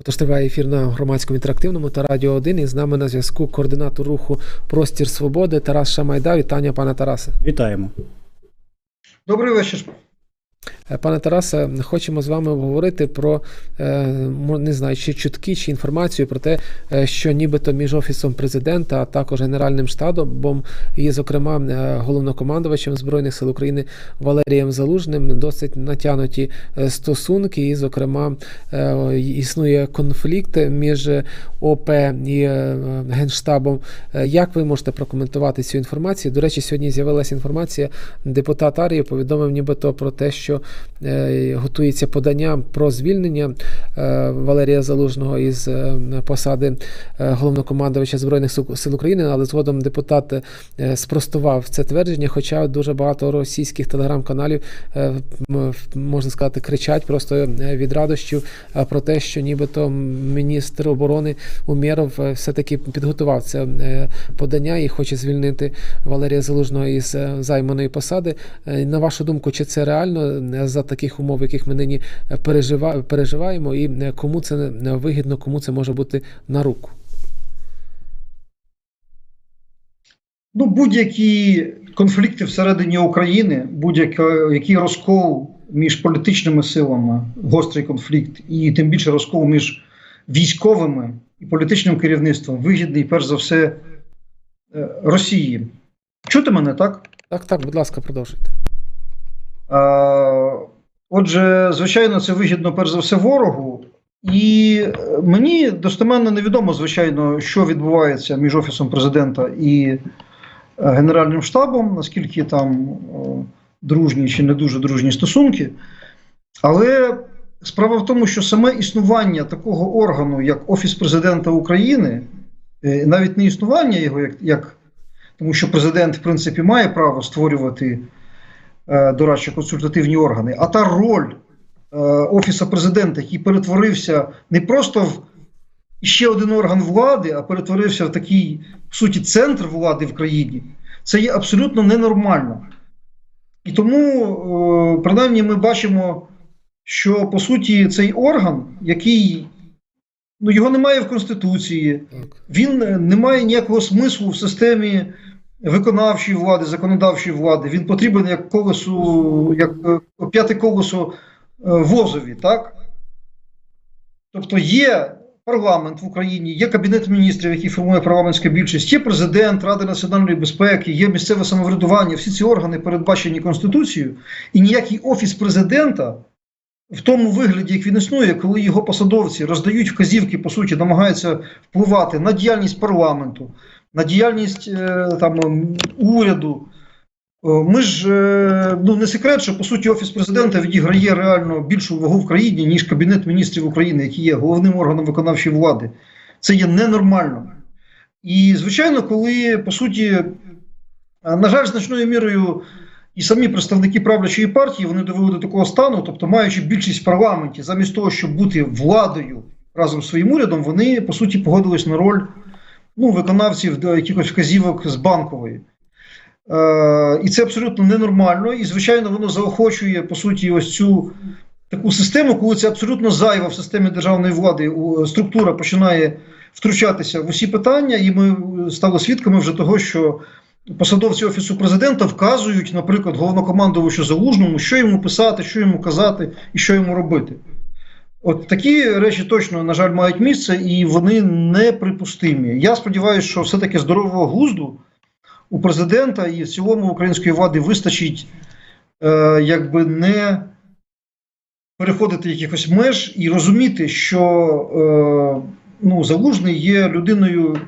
Отож триває ефір на громадському інтерактивному та радіо 1 і з нами на зв'язку координатор руху Простір Свободи Тарас Шамайда. Вітання, пане Тарасе. Вітаємо. Добрий вечір. Е, Пане Тарасе, хочемо з вами обговорити про е, не знаю, чи чутки, чи інформацію про те, е, що нібито між офісом президента, а також Генеральним штабом і, зокрема, головнокомандувачем збройних сил України Валерієм Залужним досить натянуті стосунки, і, зокрема, існує конфлікт між ОП і Генштабом. Як ви можете прокоментувати цю інформацію? До речі, сьогодні з'явилася інформація. Депутат Арії повідомив нібито про те, що готується подання про звільнення е, Валерія Залужного із е, посади е, головнокомандувача збройних Сил- України, але згодом депутат е, спростував це твердження. Хоча дуже багато російських телеграм-каналів е, можна сказати кричать просто е, від радощів е, про те, що нібито міністр оборони Умєров е, все-таки підготував це е, подання і хоче звільнити Валерія Залужного із е, займаної посади. Е, На вашу думку, чи це реально е, за таких умов, яких ми нині е, переживаємо, і е, кому це вигідно, кому це може бути на руку? Ну, будь-які конфлікти всередині України, будь-який розкол між політичними силами, гострий конфлікт, і тим більше розкол між військовими і політичним керівництвом вигідний, перш за все, е, Росії. Чути мене, так? Так, так, будь ласка, продовжуйте. Отже, звичайно, це вигідно перш за все ворогу. І е, мені достеменно невідомо, звичайно, що відбувається між Офісом президента і е, Генеральним штабом, наскільки там е, дружні чи не дуже дружні стосунки. Але справа в тому, що саме існування такого органу, як Офіс президента України, навіть не існування його, як, як тому що президент, в принципі, має право створювати дорадчо консультативні органи, а та роль е, Офісу президента, який перетворився не просто в ще один орган влади, а перетворився в такий, в суті, центр влади в країні, це є абсолютно ненормально. І тому, е, принаймні, ми бачимо, що по суті цей орган, який ну, його немає в Конституції, він е, не має ніякого смислу в системі виконавчої влади, законодавчої влади. Він потрібен як колесу, як е, п'яте колесо е, возові, так? Тобто є парламент в Україні, є кабінет міністрів, який формує парламентська більшість, є президент, Рада національної безпеки, є місцеве самоврядування. Всі ці органи передбачені Конституцією, і ніякий офіс президента. В тому вигляді, як він існує, коли його посадовці роздають вказівки, по суті, намагаються впливати на діяльність парламенту, на діяльність е, там уряду. Е, Ми ж е, ну не секрет, що по суті офіс президента відіграє реально більшу вагу в країні, ніж кабінет міністрів України, який є головним органом виконавчої влади. Це є ненормально. І звичайно, коли по суті, на жаль, значною мірою і самі представники правлячої партії вони довели до такого стану, тобто маючи більшість в парламенті, замість того, щоб бути владою разом з своїм урядом, вони по суті погодились на роль ну, виконавців до якихось вказівок з банкової. Е, і це абсолютно ненормально. І, звичайно, воно заохочує по суті ось цю таку систему, коли це абсолютно зайва в системі державної влади. Структура починає втручатися в усі питання, і ми е, стали свідками вже того, що посадовці офісу президента вказують, наприклад, головнокомандувачу залужному, що йому писати, що йому казати і що йому робити. От такі речі точно, на жаль, мають місце, і вони неприпустимі. Я сподіваюся, що все-таки здорового глузду у президента і в цілому української влади вистачить, е, якби не переходити якихось меж і розуміти, що е, ну, залужний є людиною,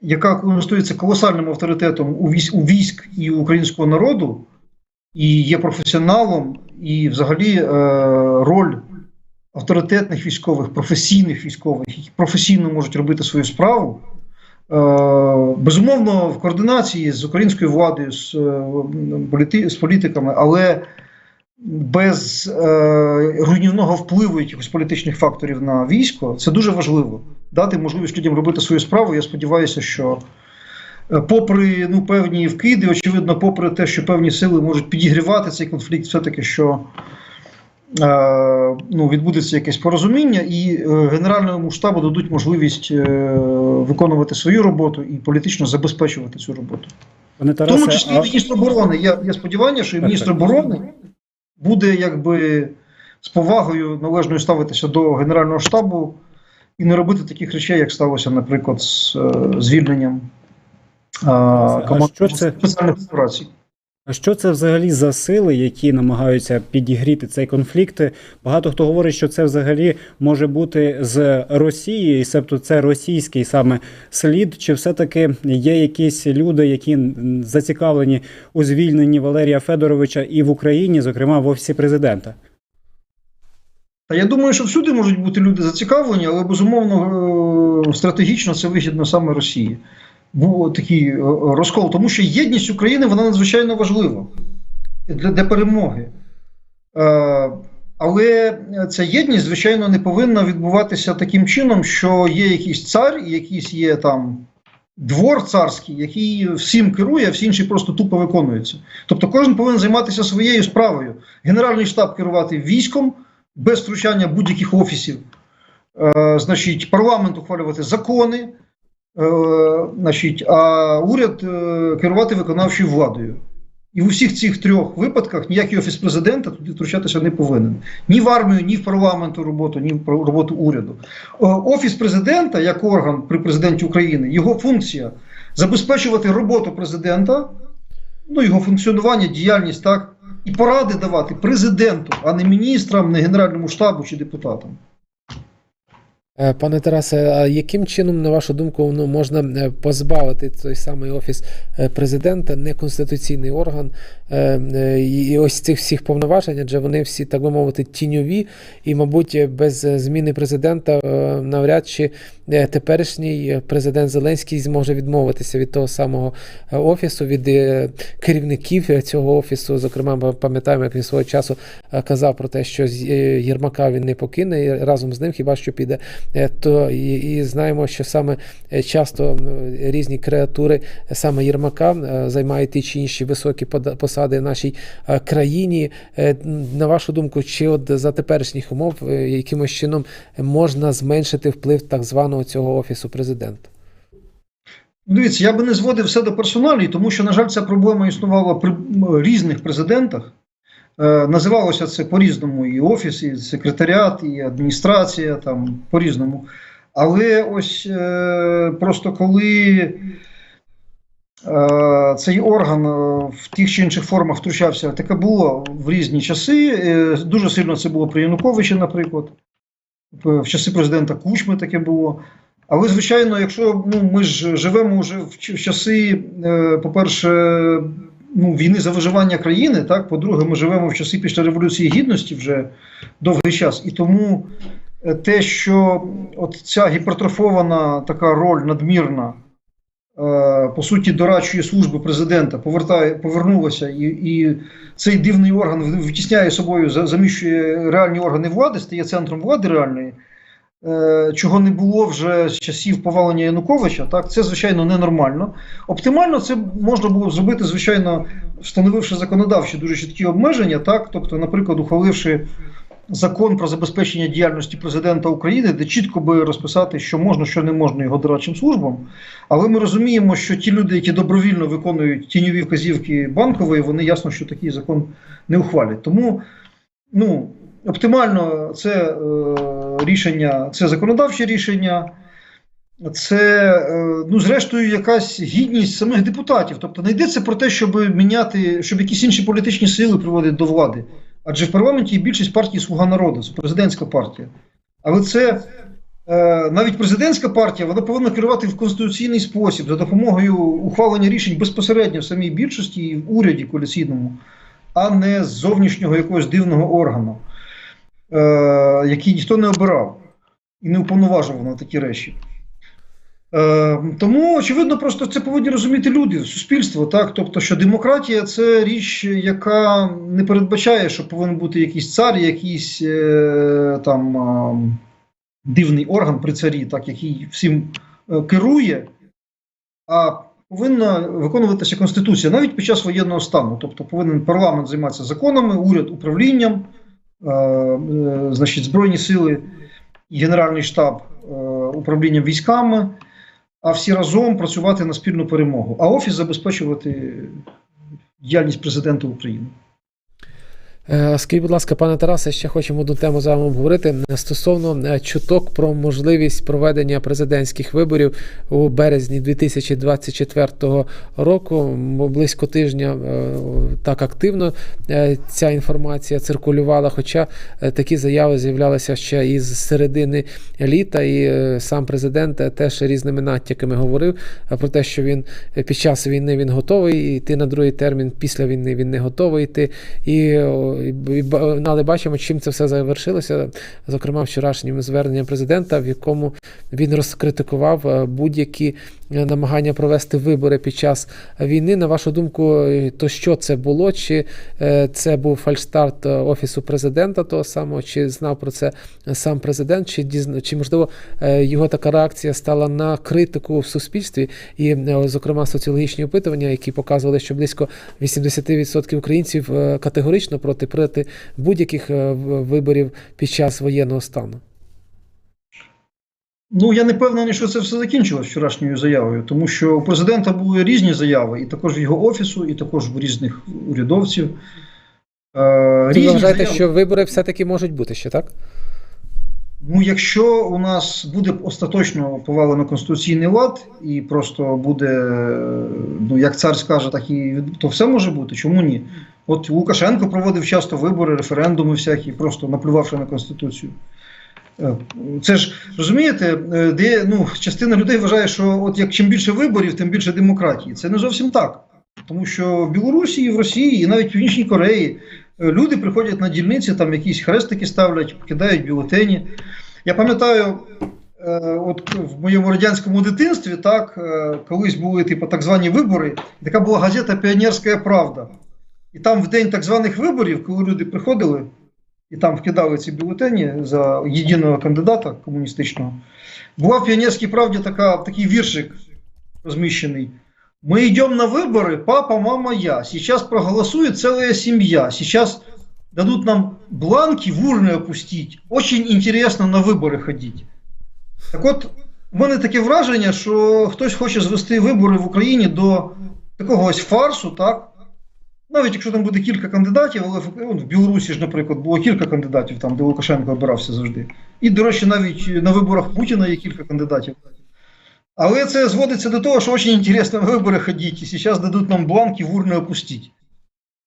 яка користується колосальним авторитетом у військ, у військ і українського народу, і є професіоналом, і взагалі е, роль авторитетних військових, професійних військових, які професійно можуть робити свою справу. Е, Безумовно, в координації з українською владою, з, е, з політиками, але без е, руйнівного впливу якихось політичних факторів на військо, це дуже важливо. Дати можливість людям робити свою справу. Я сподіваюся, що попри ну, певні вкиди, очевидно, попри те, що певні сили можуть підігрівати цей конфлікт, все-таки що е, ну, відбудеться якесь порозуміння, і е, Генеральному штабу дадуть можливість е, виконувати свою роботу і політично забезпечувати цю роботу. Пане В тому числі а... міністр оборони. Я, я сподіваюся, що і міністр оборони буде якби з повагою належною ставитися до Генерального штабу і не робити таких речей, як сталося, наприклад, з е, звільненням е, команд спеціальних операцій. А що це взагалі за сили, які намагаються підігріти цей конфлікт? Багато хто говорить, що це взагалі може бути з Росії, і себто це російський саме слід. Чи все-таки є якісь люди, які зацікавлені у звільненні Валерія Федоровича і в Україні, зокрема в офісі президента? Та я думаю, що всюди можуть бути люди зацікавлені, але безумовно е, стратегічно це вигідно саме Росії. Був такий е, розкол, тому що єдність України вона надзвичайно важлива для, для перемоги. Е, але ця єдність, звичайно, не повинна відбуватися таким чином, що є якийсь цар, і якийсь є там двор царський, який всім керує, а всі інші просто тупо виконуються. Тобто кожен повинен займатися своєю справою. Генеральний штаб керувати військом без втручання будь-яких офісів. Е, значить, парламент ухвалювати закони, е, значить, а уряд е, керувати виконавчою владою. І в усіх цих трьох випадках ніякий офіс президента туди втручатися не повинен. Ні в армію, ні в парламенту роботу, ні в роботу уряду. Е, Офіс президента, як орган при президенті України, його функція забезпечувати роботу президента, ну, його функціонування, діяльність, так, і поради давати президенту, а не міністрам, не Генеральному штабу чи депутатам. Е, Пане Тарасе, а яким чином, на вашу думку, ну, можна е, позбавити той самий офіс е, президента, неконституційний орган і ось цих всіх повноважень, адже вони всі, так би мовити, тіньові, і, мабуть, без зміни президента навряд чи теперішній президент Зеленський зможе відмовитися від того самого офісу, від керівників цього офісу. Зокрема, ми пам'ятаємо, як він свого часу казав про те, що з- Єрмака він не покине, і разом з ним хіба що піде то і, і знаємо, що саме е, часто різні креатури е, саме Єрмака е, займають ті чи інші високі посади в нашій е, країні. Е, На вашу думку, чи от за теперішніх умов е, якимось чином можна зменшити вплив так званого цього офісу президента? Дивіться, я би не зводив все до персоналії, тому що, на жаль, ця проблема існувала при різних президентах. Е, називалося це по-різному: і офіс, і секретаріат, і адміністрація, там по-різному. Але ось е, просто коли е, цей орган в тих чи інших формах втручався, таке було в різні часи. Дуже сильно це було при Януковичі, наприклад. В часи президента Кучми таке було. Але, звичайно, якщо ну, ми ж живемо вже в, часи, по-перше, ну, війни за виживання країни, так, по-друге, ми живемо в часи після Революції Гідності вже довгий час. І тому е, те, що от ця гіпертрофована така роль надмірна, е, по суті, дорадчої служби президента повертає, повернулася, і, і цей дивний орган витісняє собою, заміщує реальні органи влади, стає центром влади реальної чого не було вже з часів повалення Януковича, так це звичайно ненормально. Оптимально це можна було б зробити, звичайно, встановивши законодавчі дуже чіткі обмеження, так, тобто, наприклад, ухваливши закон про забезпечення діяльності президента України, де чітко би розписати, що можна, що не можна його дорадчим службам. Але ми розуміємо, що ті люди, які добровільно виконують тіньові вказівки банкової, вони ясно, що такий закон не ухвалять. Тому ну, оптимально це е, рішення, це законодавче рішення, це, е, ну, зрештою, якась гідність самих депутатів. Тобто не йдеться про те, щоб міняти, щоб якісь інші політичні сили приводити до влади. Адже в парламенті більшість партії Слуга народу, це президентська партія. Але це е, навіть президентська партія вона повинна керувати в конституційний спосіб за допомогою ухвалення рішень безпосередньо в самій більшості і в уряді коаліційному, а не з зовнішнього якогось дивного органу, е, який ніхто не обирав і не уповноважував на такі речі. Е, тому, очевидно, просто це повинні розуміти люди, суспільство, так? Тобто, що демократія це річ, яка не передбачає, що повинен бути якийсь цар, якийсь е, там дивний орган при царі, так, який всім керує, а повинна виконуватися Конституція навіть під час воєнного стану. Тобто повинен парламент займатися законами, уряд управлінням, значить, Збройні сили і Генеральний штаб управління управлінням військами, а всі разом працювати на спільну перемогу, а офіс забезпечувати діяльність президента України. Е, Скажіть, будь ласка, пане Тарасе, ще хочемо одну тему з вами обговорити стосовно е, чуток про можливість проведення президентських виборів у березні 2024 року. Близько тижня е, так активно е, ця інформація циркулювала. Хоча е, такі заяви з'являлися ще із середини літа, і е, сам президент е, теж різними натяками говорив е, про те, що він е, під час війни він готовий йти на другий термін, після війни він не готовий йти. І, але бачимо, чим це все завершилося. Зокрема, вчорашнім зверненням президента, в якому він розкритикував е, будь-які намагання провести вибори під час війни. На вашу думку, е, то що це було? Чи е, це був фальшстарт е, офісу президента того самого, чи знав про це сам президент, чи дізна, чи можливо його така реакція стала на критику в суспільстві, і, зокрема, соціологічні опитування, які показували, що близько 80% українців категорично проти проти будь-яких виборів під час воєнного стану. Ну, я не певний, що це все закінчилось вчорашньою заявою, тому що у президента були різні заяви, і також в його офісу, і також в різних урядовців. Е, Ви вважаєте, заяви. що вибори все-таки можуть бути ще так? Ну, якщо у нас буде остаточно повалено конституційний лад, і просто буде, ну як цар скаже, так і то все може бути. Чому ні? От Лукашенко проводив часто вибори, референдуми всякі, просто наплювавши на конституцію. Е, Це ж розумієте, е, де ну, частина людей вважає, що от як чим більше виборів, тим більше демократії. Це не зовсім так. Тому що в Білорусі, і в Росії, і навіть в Північній Кореї е, люди приходять на дільниці, там якісь хрестики ставлять, кидають бюлетені. Я пам'ятаю, от в моєму радянському дитинстві, так, колись були типу, так звані вибори, така була газета Піонерська Правда. І там в день так званих виборів, коли люди приходили і там вкидали ці бюлетені за єдиного кандидата комуністичного, була в Піонерській правді така, такий віршик розміщений. Мы идем на выборы, папа, мама, я. Сейчас проголосует целая семья. Сейчас дадут нам бланки в урны опустить. Очень интересно на вибори ходити. Так от, у мене таке враження, що хтось хоче звести вибори в Україні до такого ось фарсу, так? Навіть якщо там буде кілька кандидатів, але в, ну, в Білорусі ж, наприклад, було кілька кандидатів, там, де Лукашенко обирався завжди. І, до речі, навіть на виборах Путіна є кілька кандидатів. Але це зводиться до того, що дуже інтересно вибори ходити, і зараз дадуть нам бланки в урни опустити.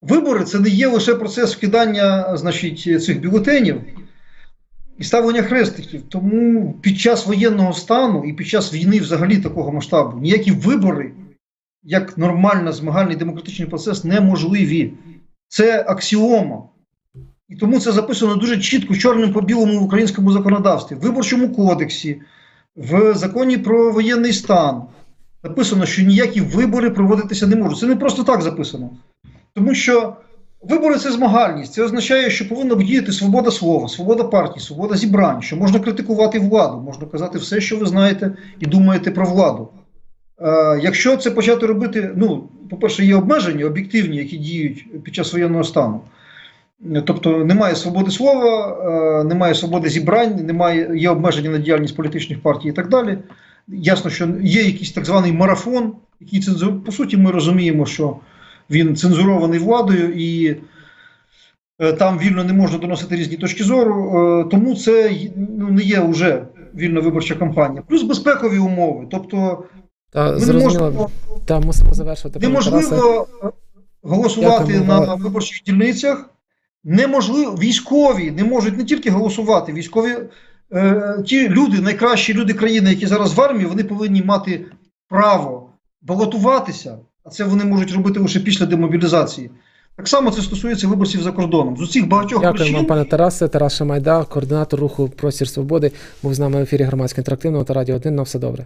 Вибори це не є лише процес вкидання значить, цих бюлетенів і ставлення хрестиків. Тому під час воєнного стану і під час війни взагалі такого масштабу ніякі вибори, як нормально змагальний демократичний процес, неможливі. Це аксіома. І тому це записано дуже чітко чорним по білому в українському законодавстві, в виборчому кодексі, в законі про воєнний стан. Написано, що ніякі вибори проводитися не можуть. Це не просто так записано. Тому що вибори це змагальність. Це означає, що повинна діяти свобода слова, свобода партії, свобода зібрань, що можна критикувати владу, можна казати все, що ви знаєте і думаєте про владу. Е, якщо це почати робити, ну, по-перше, є обмеження об'єктивні, які діють під час воєнного стану. Тобто немає свободи слова, е, немає свободи зібрань, немає, є обмеження на діяльність політичних партій і так далі. Ясно, що є якийсь так званий марафон, який цензур... по суті, ми розуміємо, що він цензурований владою і е, там вільно не можна доносити різні точки зору, тому це ну, не є вже вільна виборча кампанія. Плюс безпекові умови. Тобто Та зрозуміло, можемо, та мусимо завершувати. неможливо голосувати на виборчих дільницях. Неможливо, військові не можуть не тільки голосувати, військові е, ті люди, найкращі люди країни, які зараз в армії, вони повинні мати право балотуватися, а це вони можуть робити лише після демобілізації. Так само це стосується виборців за кордоном. З усіх багатьох Дякую причин. вам, пане Тарасе. Тарас Шамайда, координатор руху Простір Свободи, був з нами в ефірі громадсько інтерактивного та радіо 1. На все добре.